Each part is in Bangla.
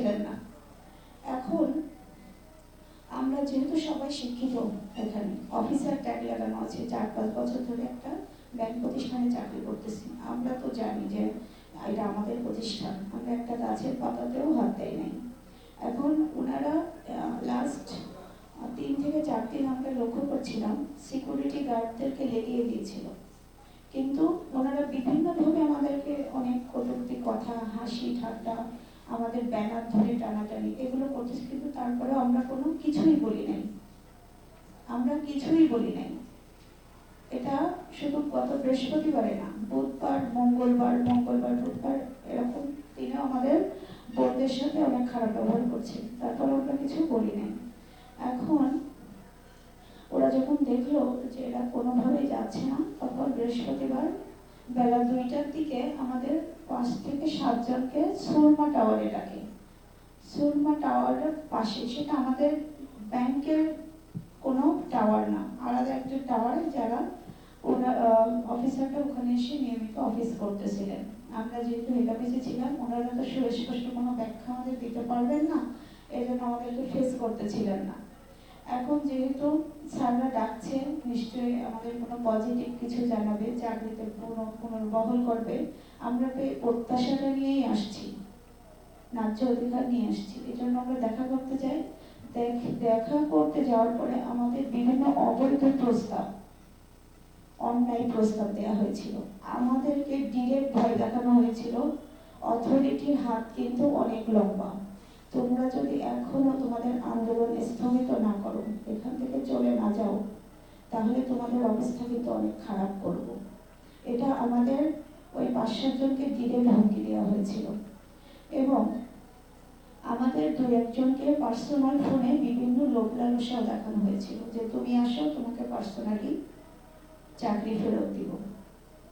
পাচ্ছিলেন না। এখন আমরা যেহেতু সবাই শিক্ষিত এখানে অফিসার ট্যাগ লাগানো আছে, চার পাঁচ বছর ধরে একটা ব্যাংক প্রতিষ্ঠানে চাকরি করতেছি। আমরা তো জানি যে এটা আমাদের প্রতিষ্ঠান, আমরা একটা গাছের পাতাতেও হাত দেয় নাই। এখন ওনারা লাস্ট তিন থেকে চার দিন আমরা লক্ষ্য করছিলাম সিকিউরিটি গার্ডদেরকে লেগিয়ে দিয়েছিল। কিন্তু ওনারা বিভিন্নভাবে আমাদেরকে অনেক কটূক্তি, কথা, হাসি, ঠাট্টা আমাদের ব্যানার ধরে টানাটানি এগুলো করতেছে, কিন্তু তারপরে আমরা কোনো কিছুই বলি নাই। আমরা কিছুই বলি নাই। এটা শুধু গত বৃহস্পতিবারে না, বুধবার, মঙ্গলবার মঙ্গলবার, বুধবার এরকম দিনে আমাদের বোনদের সাথে অনেক খারাপ ব্যবহার করছে, তারপর আমরা কিছু বলি নাই। এখন ওরা যখন দেখল যে এরা কোনোভাবেই যাচ্ছে না, তখন বৃহস্পতিবার বেলা দুইটার দিকে আমাদের পাঁচ থেকে সাতজনকে সুরমা টাওয়ারে ডাকে। সুরমা টাওয়ারের পাশে সেটা আমাদের ব্যাংকের কোনো টাওয়ার না, আলাদা একটা টাওয়ারে যারা ওনার অফিসারটা ওখানে এসে নিয়মিত অফিস করতেছিলেন। আমরা যেহেতু হেড অফিসে ছিলাম, ওনারা তো সুস্পষ্ট কোনো ব্যাখ্যা আমাদের দিতে পারবেন না এই জন্য আমাদেরকে ফেস করতেছিলেন না। এখন যেহেতু স্যাররা ডাকছে, নিশ্চয়ই আমাদের কোনো পজিটিভ কিছু জানাবে চাকরিতে পুনঃ পুনর্বহল করবে। আমরা তো এই প্রত্যাশাটা নিয়েই আসছি, ন্যায্য অধিকার নিয়ে আসছি। এই জন্য আমরা দেখা করতে চাই। দেখ- দেখা করতে যাওয়ার পরে আমাদের বিভিন্ন অবৈধ প্রস্তাব, অন্যায় প্রস্তাব দেওয়া হয়েছিল। আমাদেরকে ডিরেক্ট ভয় দেখানো হয়েছিল। অথরিটির হাত কিন্তু অনেক লম্বা। তোমরা যদি এখনও তোমাদের আন্দোলন স্থগিত না করো, এখান থেকে চলে না যাও, তাহলে তোমাদের অবস্থা কিন্তু অনেক খারাপ করব। এটা আমাদের ওই পাঁচ সাতজনকে ডিরেক্ট হুমকি দেওয়া হয়েছিল। এবং আমাদের দু একজনকে পার্সোনাল ফোনে বিভিন্ন লোক লালসাও দেখানো হয়েছিল যে, তুমি আসো, তোমাকে পার্সোনালি চাকরি ফেরত দিব।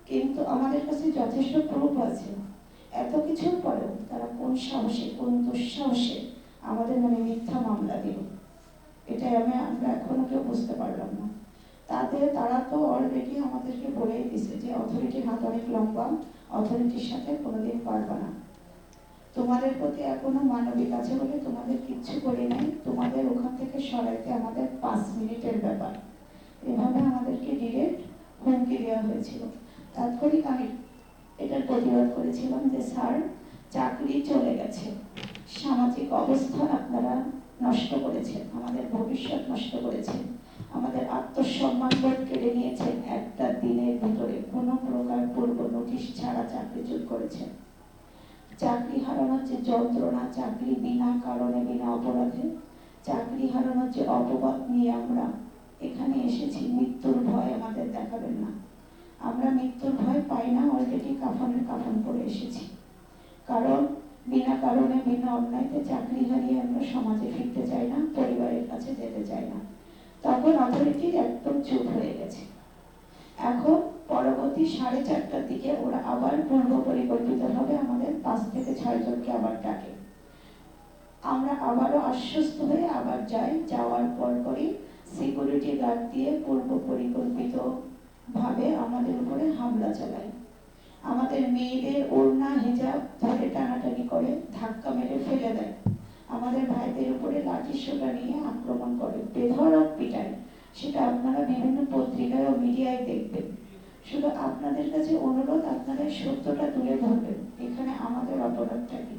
কিন্তু আমাদের কাছে যথেষ্ট প্রুফ আছে। এত কিছুর পরেও তারা কোন সাহসে, কোন দুঃসাহসে আমাদের নামে মিথ্যা মামলা দিল। এটাই আমি, আমরা এখনও কেউ বুঝতে পারলাম না। তাতে তারা তো অলরেডি আমাদেরকে বলেই দিছে যে অথরিটির হাত অনেক লম্বা অথরিটির সাথে কোনোদিন পারবে না। তোমাদের প্রতি এখনও মানবিক আছে বলে তোমাদের কিচ্ছু করি নাই, তোমাদের ওখান থেকে সরাইতে আমাদের পাঁচ মিনিটের ব্যাপার। এভাবে আমাদেরকে ডিরেক্ট হুমকি দেওয়া হয়েছিল। তাৎক্ষণিক আমি এটার প্রতিবাদ করেছিলাম যে, স্যার, চাকরি চলে গেছে। সামাজিক অবস্থা আপনারা নষ্ট করেছেন, আমাদের ভবিষ্যৎ নষ্ট করেছেন। আমাদের আত্মসম্মান বোধ কেড়ে নিয়েছেন। একটা দিনের ভিতরে কোনো প্রকার পূর্ব নোটিশ ছাড়া চাকরি চাকরিচ্যুত করেছেন। চাকরি হারানোর যে যন্ত্রণা, চাকরি বিনা কারণে, বিনা অপরাধে, চাকরি হারানোর যে অপবাদ নিয়ে আমরা এখানে এসেছি, মৃত্যুর ভয় আমাদের দেখাবেন না। আমরা মৃত্যুর ভয় পাই না অলরেডি কাফনের কাফন করে এসেছি। কারণ বিনা কারণে, বিনা অন্যায়তে চাকরি হারিয়ে আমরা সমাজে ফিরতে চাই না, পরিবারের কাছে যেতে চাই না। তখন অথরিটি একদম চুপ হয়ে গেছে। এখন পরবর্তী সাড়ে চারটার দিকে ওরা আবার পূর্ব পরিকল্পিতভাবে আমাদের পাঁচ থেকে ছয় জনকে আবার ডাকে। আমরা আবারও আশ্বস্ত হয়ে আবার যাই, যাওয়ার পর পরই সিকিউরিটি গার্ড দিয়ে পূর্ব পরিকল্পিত ভাবে আমাদের উপরে হামলা চালায়। আমাদের মেয়েদের ওড়না, হিজাব, ধরে টানাটানি করে, ধাক্কা মেরে ফেলে দেয়। আমাদের ভাইদের উপরে লাঠি সোটা নিয়ে আক্রমণ করে, বেধড়ক পিটায়। সেটা আপনারা বিভিন্ন পত্রিকায় ও মিডিয়ায় দেখবেন। শুধু আপনাদের কাছে অনুরোধ, আপনারা সত্যটা তুলে ধরবেন। এখানে আমাদের অপরাধটা কি?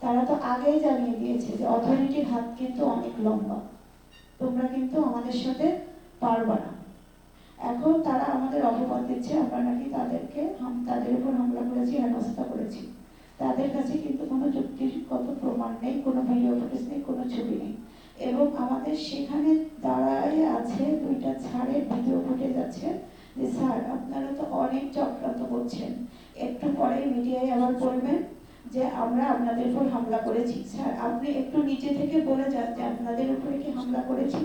তারা তো আগেই জানিয়ে দিয়েছে যে অথরিটির হাত কিন্তু অনেক লম্বা। তোমরা কিন্তু আমাদের সাথে পারবা না। এখন তারা আমাদের অপবাদ দিচ্ছে, আমরা নাকি তাদেরকে তাদের উপর হামলা করেছি, হেনস্থা করেছি। তাদের কাছে কিন্তু কোনো যুক্তিগত প্রমাণ নেই, কোনো ভিডিও ফুটেজ নেই, কোনো ছবি নেই। এবং আমাদের সেখানে দাঁড়ায় আছে দুইটা ছাড়ের ভিডিও ফুটেজ আছে যে, স্যার, আপনারা তো অনেক চক্রান্ত করছেন। একটু পরে মিডিয়ায় আবার বলবেন যে, আমরা আপনাদের উপর হামলা করেছি। স্যার, আপনি একটু নিচে থেকে বলে যান যে, আপনাদের উপরে কি হামলা করেছি?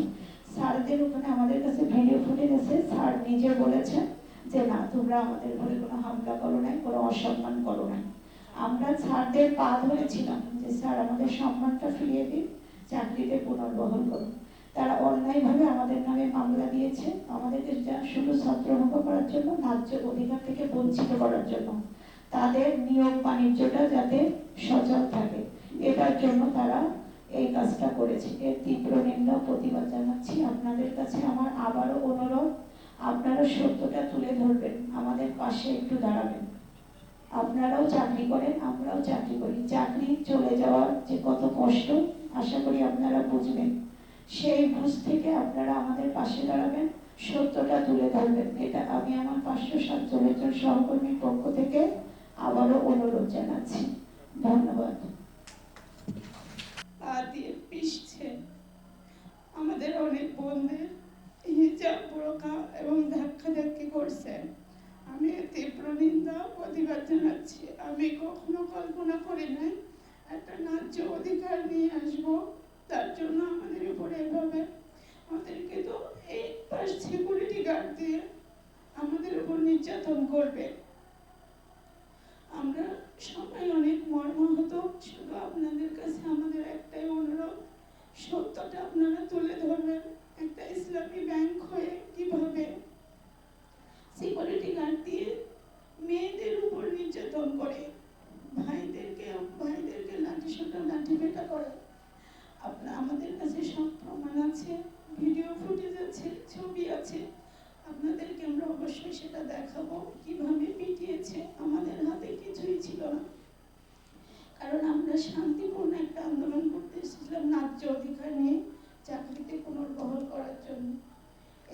স্যারদের ওখানে আমাদের কাছে ভিডিও ফুটেজ আছে। স্যার নিজে বলেছেন যে, না, তোমরা আমাদের উপরে কোনো হামলা করো নাই, কোনো অসম্মান করো নাই। আমরা স্যারদের পা ধরেছিলাম যে, স্যার, আমাদের সম্মানটা ফিরিয়ে দিন, চাকরিতে পুনর্বহল করুন। তারা অন্যায়ভাবে আমাদের নামে মামলা দিয়েছে, আমাদেরকে শুধু ছত্রভঙ্গ করার জন্য, ন্যায্য অধিকার থেকে বঞ্চিত করার জন্য। তাদের নিয়োগ বাণিজ্যটা যাতে সচল থাকে, এটার জন্য তারা এই কাজটা করেছে। এর তীব্র নিন্দা প্রতিবাদ জানাচ্ছি। আপনাদের কাছে আমার আবারও অনুরোধ, আপনারা সত্যটা তুলে ধরবেন, আমাদের পাশে একটু দাঁড়াবেন। আপনারাও চাকরি করেন, আমরাও চাকরি করি। চাকরি চলে যাওয়ার যে কত কষ্ট, আশা করি আপনারা বুঝবেন। সেই বুঝ থেকে আপনারা আমাদের পাশে দাঁড়াবেন, সত্যটা তুলে ধরবেন। এটা আমি আমার পাঁচশো সাতচল্লিশ জন সহকর্মীর পক্ষ থেকে আবারও অনুরোধ জানাচ্ছি। ধন্যবাদ পা দিয়ে পিষছে আমাদের অনেক বোনদের হিজাব বোরকা এবং ধাক্কা ধাক্কি করছে আমি তীব্র নিন্দা প্রতিবাদ জানাচ্ছি। আমি কখনো কল্পনা করি নাই, একটা ন্যায্য অধিকার নিয়ে আসব। তার জন্য আমাদের উপরে এভাবে আমাদেরকে তো এই সিকিউরিটি গার্ড দিয়ে আমাদের উপর নির্যাতন করবে আমরা সবাই অনেক মর্মাহত শুধু আপনাদের কাছে আমাদের একটাই অনুরোধ সত্যটা আপনারা তুলে ধরবেন একটা ইসলামী ব্যাংক হয়ে কীভাবে সিকিউরিটি গার্ড দিয়ে মেয়েদের উপর নির্যাতন করে ভাইদেরকে ভাইদেরকে লাঠি সোটা লাঠি পেটা করে আপনার আমাদের কাছে সব প্রমাণ আছে ভিডিও ফুটেজ আছে ছবি আছে। আপনাদেরকে আমরা অবশ্যই সেটা দেখাবো। কীভাবে পিটিয়েছে আমাদের হাতে কিছুই ছিল না। কারণ আমরা শান্তিপূর্ণ একটা আন্দোলন করতে এসেছিলাম ন্যায্য অধিকার নিয়ে, চাকরিতে পুনর্বহাল করার জন্য।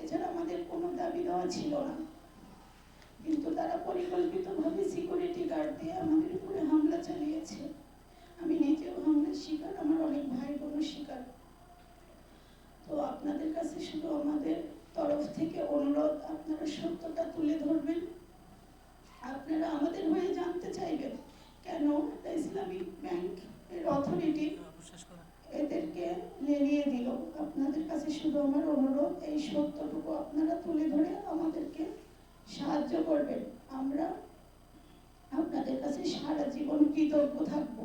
এছাড়া আমাদের কোনো দাবি দেওয়া ছিল না। কিন্তু তারা পরিকল্পিতভাবে সিকিউরিটি গার্ড দিয়ে আমাদের উপরে হামলা চালিয়েছে। আমি নিজেও হামলার শিকার, আমার অনেক ভাই বোনও শিকার। তো আপনাদের কাছে শুধু আমাদের তরফ থেকে অনুরোধ, আপনারা সত্যটা তুলে ধরবেন। আপনারা আমাদের হয়ে জানতে চাইবেন কেন ইসলামিক ব্যাংক এর অথরিটি এদেরকে লেলিয়ে দিল। আপনাদের কাছে শুধু আমার অনুরোধ, এই সত্যটুকু আপনারা তুলে ধরে আমাদেরকে সাহায্য করবেন। আমরা আপনাদের কাছে সারা জীবন কৃতজ্ঞ থাকব।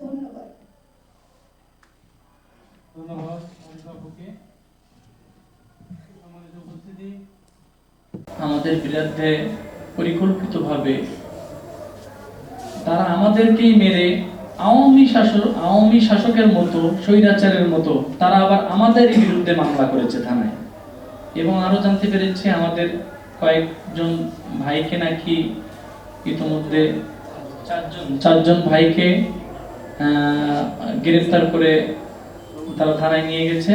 ধন্যবাদ। ধন্যবাদ আমাদের বিরুদ্ধে পরিকল্পিতভাবে তারা আমাদেরকেই মেরে আওয়ামী শাসক আওয়ামী শাসকের মতো স্বৈরাচারের মতো তারা আবার আমাদের বিরুদ্ধে মামলা করেছে থানায়। এবং আরও জানতে পেরেছে আমাদের কয়েকজন ভাইকে নাকি ইতোমধ্যে চারজন। চারজন ভাইকে গ্রেফতার করে তারা থানায় নিয়ে গেছে।